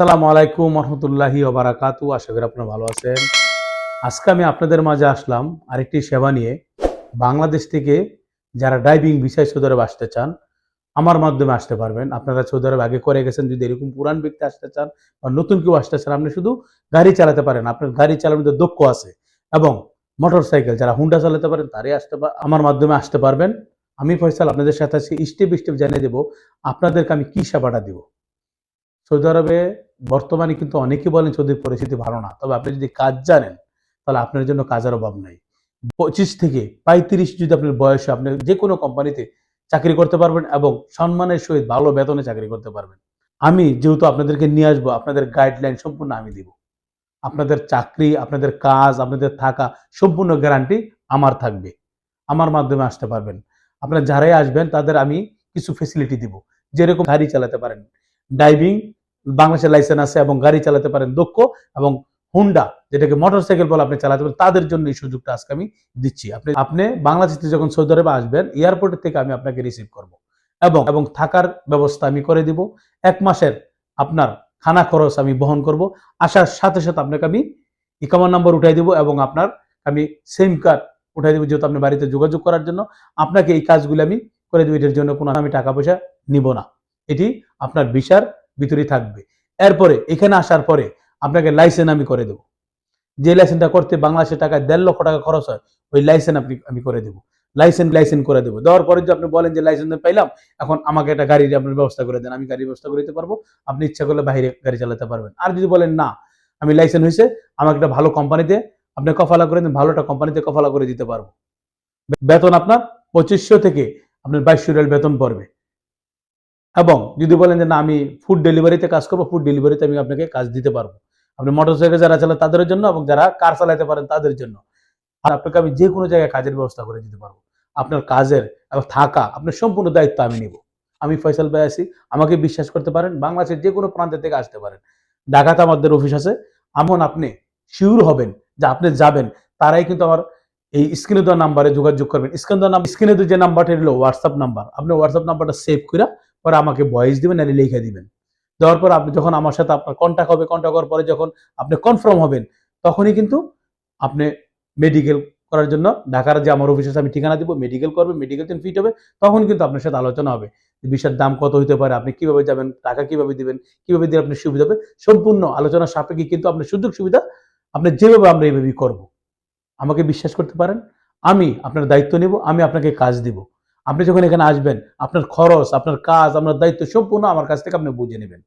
আসসালামু আলাইকুম রহমতুল্লাহি ওবারাকাতু আশা করি আপনারা ভালো আছেন। আজকে আমি আপনাদের মাঝে আসলাম আরেকটি সেবা নিয়ে। বাংলাদেশ থেকে যারা ড্রাইভিং বিষয় সৌদি আসতে চান, আমার মাধ্যমে আসতে পারবেন। আপনারা সৌদি আগে করে গেছেন, যদি এরকম পুরান ব্যক্তি আসতে চান বা নতুন কেউ আসতে চান, আপনি শুধু গাড়ি চালাতে পারেন। আপনার গাড়ি চালানোর মধ্যে দক্ষ আছে এবং মোটর সাইকেল যারা হুন্ডা চালাতে পারেন, তারাই আসতে আমার মাধ্যমে আসতে পারবেন। আমি ফয়সাল আপনাদের সাথে স্টেপ স্টেপ জানিয়ে দেবো আপনাদেরকে আমি কি সেবাটা দিব। সৌদি আরবে বর্তমানে কিন্তু অনেকেই বলেন সৌদির পরিস্থিতি ভালো না। তবে আপনি যদি কাজ জানেন, তাহলে আপনার জন্য কাজের অভাব নাই। পঁচিশ থেকে পঁয়ত্রিশ যদি আপনার বয়সে আপনি যে কোনো কোম্পানিতে চাকরি করতে পারবেন এবং সম্মানের সহিত ভালো বেতনে চাকরি করতে পারবেন। আমি যেহেতু আপনাদেরকে নিয়ে আসব, আপনাদের গাইডলাইন সম্পূর্ণ আমি দিব। আপনাদের চাকরি, আপনাদের কাজ, আপনাদের থাকা সম্পূর্ণ গ্যারান্টি আমার থাকবে। আমার মাধ্যমে আসতে পারবেন। আপনারা যারাই আসবেন, তাদের আমি কিছু ফেসিলিটি দিব। যেরকম গাড়ি চালাতে পারেন। ড্রাইভিং বাংলাদেশের লাইসেন্স আছে এবং গাড়ি চালাতে পারেন দক্ষ এবং হুন্ডা যেটাকে মোটরসাইকেল বলে আপনি চালাতে পারেন, তাদের জন্য এই সুযোগটা আজকে আমি দিচ্ছি। আপনি আপনি বাংলাদেশ যখন সৌদি আরবে আসবেন এয়ারপোর্ট থেকে আমি আপনাকে রিসিভ করব। এবং এবং থাকার ব্যবস্থা আমি করে দিব। এক মাসের আপনার খানা খরচ আমি বহন করব। আসার সাথে সাথে আপনাকে আমি ইকামার নাম্বার উঠাই দিব এবং আপনার আমি সিম কার্ড উঠাই দিব যেহেতু আপনি বাড়িতে যোগাযোগ করার জন্য। আপনাকে এই কাজগুলো আমি করে দিব। এটার জন্য কোনো আমি টাকা পয়সা নিব না। এটি আপনার ভিসার ভিতরেই থাকবে। এরপরে, এখানে আসার পরে আপনাকে লাইসেন্স আমি করে দেবো। যে লাইসেন্সটা করতে বাংলাদেশের টাকায় দেড় লক্ষ টাকা খরচ হয়, ওই লাইসেন্স আপনি, আমি করে দেবো। লাইসেন্স লাইসেন্স করে দেবো। দেওয়ার পরে যদি আপনি বলেন যে লাইসেন্স পাইলাম, এখন আমাকে একটা গাড়ির আপনার ব্যবস্থা করে দেন। আমি গাড়ির ব্যবস্থা করে দিতে পারব। আপনি ইচ্ছা করলে বাইরে গাড়ি চালাতে পারবেন। আর যদি বলেন না, আমি লাইসেন্স হয়েছে, আমাকে একটা ভালো কোম্পানিতে আপনি কফালা করে দেন, ভালো একটা কোম্পানিতে কফালা করে দিতে পারব। বেতন আপনার পঁচিশশো থেকে আপনার বাইশশো রিয়াল বেতন পড়বে। এবং যদি বলেন যে, না, আমি ফুড ডেলিভারিতে কাজ করব ফুড ডেলিভারিতে আমি আপনাকে কাজ দিতে পারব। আপনি মোটরসাইকেল যারা চালান তাদের জন্য এবং যারা কার চালাতে পারেন তাদের জন্য। আর আপনাকে আমি যে কোনো জায়গায় কাজের ব্যবস্থা করে দিতে পারব। আপনার কাজের এবং থাকা, আপনার সম্পূর্ণ দায়িত্ব আমি নিব। আমি ফয়সাল ভাই আছি, আমাকে বিশ্বাস করতে পারেন, বাংলাদেশের যে কোনো প্রান্ত থেকে আসতে পারেন। ঢাকাতে আমাদের অফিস আছে। এমন আপনি শিওর হবেন যে, আপনি যাবেন। তারাই কিন্তু আমার এই স্ক্রিনে দেওয়া নাম্বারে যোগাযোগ করবেন। স্ক্রিনে দেওয়া স্ক্রিনে যে নাম্বারটা হলো হোয়াটসঅ্যাপ নাম্বার। আপনি হোয়াটসঅ্যাপ নাম্বারটা সেভ করে পরে আমাকে ভয়েস দিবেন, নাহলে লিখে দিবেন। দেওয়ার পর আপনি যখন আমার সাথে আপনার কন্ট্যাক্ট হবে কন্ট্যাক্ট করার পরে যখন আপনি কনফার্ম হবেন, তখনই কিন্তু আপনি মেডিকেল করার জন্য ঢাকার যে আমার অফিস আমি ঠিকানা দিব মেডিকেল করবে মেডিকেল যখন ফিট হবে, তখন কিন্তু আপনার সাথে আলোচনা হবে। বিষয়ের দাম কত হতে পারে, আপনি কীভাবে যাবেন, টাকা কীভাবে দিবেন, কীভাবে দিয়ে আপনার সুবিধা হবে, সম্পূর্ণ আলোচনা সাপেক্ষে কিন্তু আপনার সুযোগ সুবিধা আপনি যেভাবে আমরা এইভাবেই করব। আমাকে বিশ্বাস করতে পারেন, আমি আপনার দায়িত্ব নিব, আমি আপনাকে কাজ দিব। আপনি যখন এখানে আসবেন, আপনার খরচ, আপনার কাজ, আপনার দায়িত্ব সম্পূর্ণ আমার কাছ থেকে আপনি বুঝে নেবেন।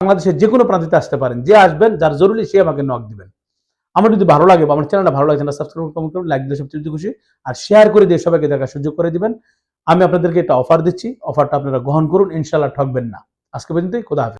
বাংলাদেশের যে কোনো প্রান্তিতে আসতে পারেন, যে আসবেন, যার জরুরি সে আমাকে নক দিবেন। আমার যদি ভালো লাগে আমার চ্যানেলটা ভালো লাগে চ্যানেল সাবস্ক্রাইব করুন লাইক দিয়ে সবচেয়ে খুশি। আর শেয়ার করে দিয়ে সবাইকে দেখার সুযোগ করে দিবেন। আমি আপনাদেরকে একটা অফার দিচ্ছি। অফারটা আপনারা গ্রহণ করুন ইনশাল্লাহ ঠকবেন না। আজকে পর্যন্তই, খোদা হাফেজ।